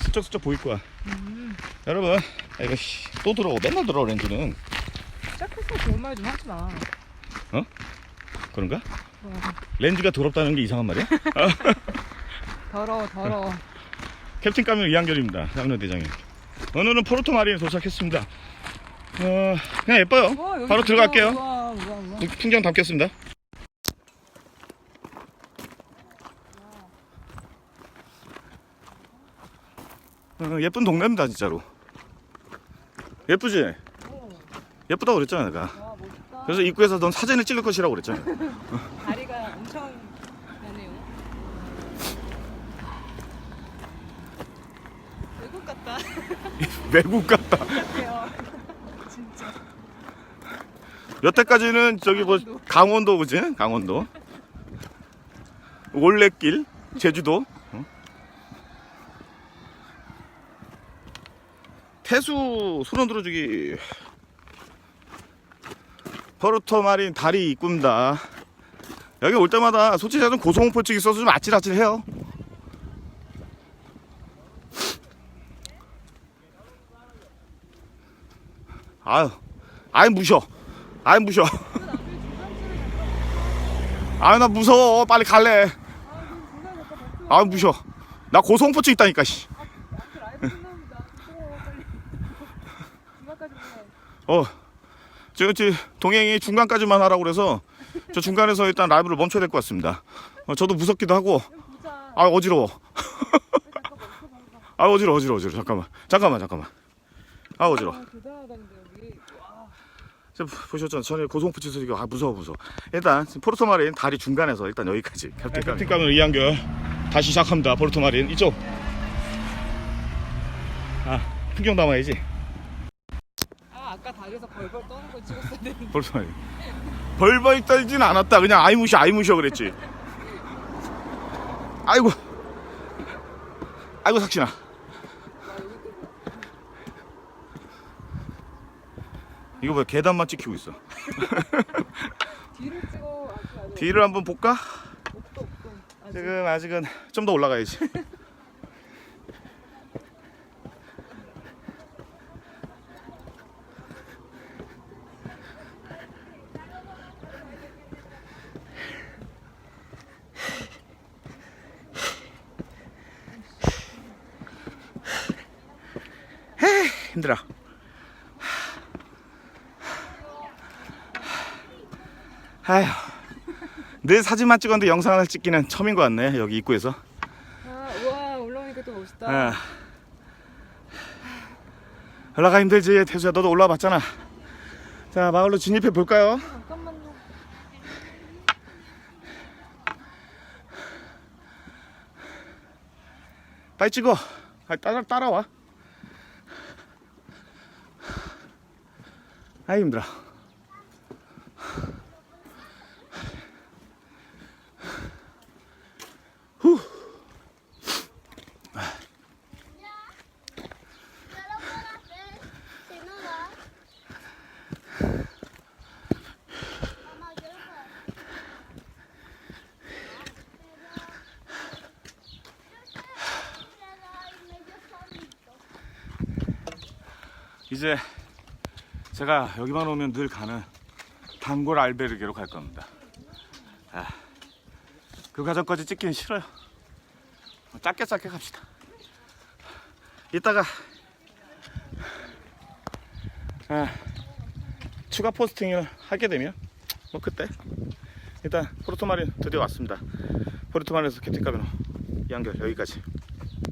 슬쩍슬쩍 보일 거야. 음. 여러분, 아, 이거 씨, 또 들어오고 맨날 들어오 렌즈는 시작해서 좋은 말 좀 하지 마. 그런가? 어, 렌즈가 더럽다는 게 이상한 말이야? 더러워 더러워. 캡틴 까면 이한결입니다. 장로 대장님. 오늘은 포르토 마리에 도착했습니다. 어, 그냥 예뻐요. 와, 여기 바로 진짜- 들어갈게요. 우와, 우와, 우와. 풍경 담겠습니다. 어, 예쁜 동네입니다, 진짜로. 예쁘지? 예쁘다고 그랬잖아, 내가. 와 멋있다. 그래서 입구에서 넌 사진을 찍을 것이라고 그랬잖아. 다리가 엄청 되네요. 외국 같다. 외국 같다. 같아요. 진짜. 여태까지는 저기 뭐 강원도. 강원도 그지? 강원도. 올레길, 제주도. 어? 태수 손흔 들어주기. 포르토 마린 다리 입구입니다. 여기 올 때마다 솔직히 저는 고소공포증 있어서 좀 아찔아찔해요. 아유, 아유 무셔. 아유 무셔. 아유 나 무서워. 빨리 갈래. 아유 무셔. 나 고소공포증 있다니까. 씨. 라이브 끝납니다. 무서워 빨리. 중간까지 보내. 어. 지금 지 동행이 중간까지만 하라고 그래서 저 중간에서 일단 라이브를 멈춰야 될 것 같습니다. 어, 저도 무섭기도 하고. 아 어지러워. 아 어지러워 어지러워 어지러워. 잠깐만. 잠깐만 잠깐만. 아 어지러워. 보셨잖아. 전에 고소공포증 소리가 아 무서워 무서워. 일단 포르토 마린 다리 중간에서 일단 여기까지. 캡틴 가면 이한결 다시 시작합니다. 포르토 마린 이쪽. 아 풍경 담아야지. 아 아까 다리에서 벌벌 떠는 걸 찍었어야 되는데. 마린. 벌벌 떨진 않았다. 그냥 아이무시 아이무시어 그랬지. 아이고. 아이고 삭신아. 이거 왜 계단만 찍히고 있어? 뒤를 찍어. 아직. 뒤를 한번 볼까? 없어 없어. 아직. 지금 아직은 좀 더 올라가야지. 힘들어. 아휴. 늘 사진만 찍었는데 영상을 찍기는 처음인 것 같네 여기 입구에서 아, 우와 올라오니까 또 멋있다. 아. 올라가 힘들지 태수야 너도 올라와 봤잖아 자 마을로 진입해 볼까요 잠깐만요. 빨리 찍어 아, 따라, 따라와 아 힘들어 후. 이제 제가 여기만 오면 늘 가는 단골 알베르게로 갈 겁니다. 아, 그 과정까지 찍기는 싫어요. 뭐 짧게 짧게 갑시다. 이따가 아, 추가 포스팅을 하게 되면 뭐 그때 일단 포르토마린 드디어 왔습니다. 포르토마린에서 캡틴 카메노 이한결 여기까지.